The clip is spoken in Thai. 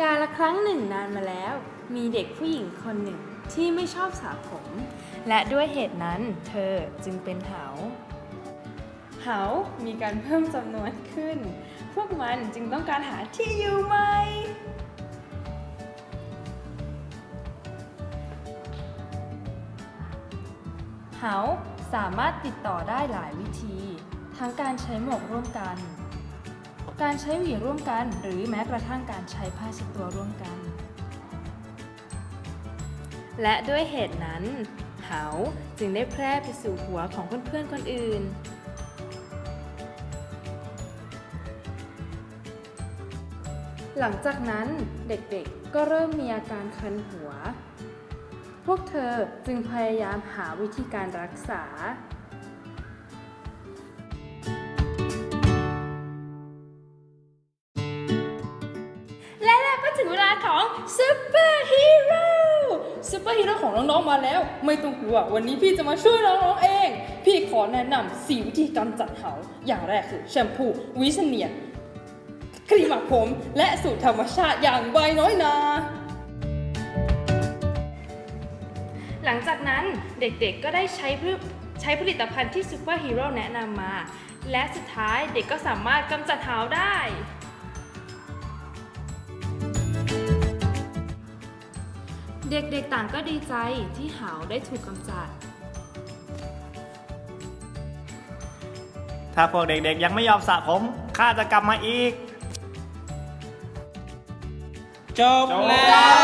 กาละครั้งหนึ่งนานมาแล้ว มีเด็กผู้หญิงคนหนึ่งที่ไม่ชอบสระผม และด้วยเหตุนั้นเธอจึงเป็นเหาเหามีการเพิ่มจำนวนขึ้น พวกมันจึงต้องการหาที่อยู่ใหม่เหาสามารถติดต่อได้หลายวิธี ทั้งการใช้หมวกร่วมกัน การใช้หวีร่วมกัน หรือแม้กระทั่งการใช้ผ้าเช็ดตัวร่วมกัน และด้วยเหตุนั้น เหาจึงได้แพร่ไปสู่หัวของเพื่อนๆคนอื่นหลังจากนั้นเด็กๆก็เริ่มมีอาการคันหัว พวกเธอจึงพยายามหาวิธีการรักษา ถึงเวลาของซูเปอร์ฮีโร่ซูเปอร์ฮีโร่ของน้องๆมาแล้ว ไม่ต้องกลัววันนี้พี่จะมาช่วยน้องๆเอง พี่ขอแนะนำ4วิธีการจัดเหาอย่างแรกคือแชมพูวิสเนียครีมหมักผม และสูตรธรรมชาติอย่างใบน้อยนาหลังจากนั้นเด็กๆก็ได้ใช้พืใช้ผลิตภัณฑ์ที่ซูเปอร์ฮีโร่แนะนำมา และสุดท้ายเด็กก็สามารถกำจัดเหาได้ เด็กๆต่างก็ดีใจที่เหาได้ถูกกำจัด ถ้าพวกเด็กๆยังไม่ยอมสระผมข้าจะกลับมาอีก จบแล้ว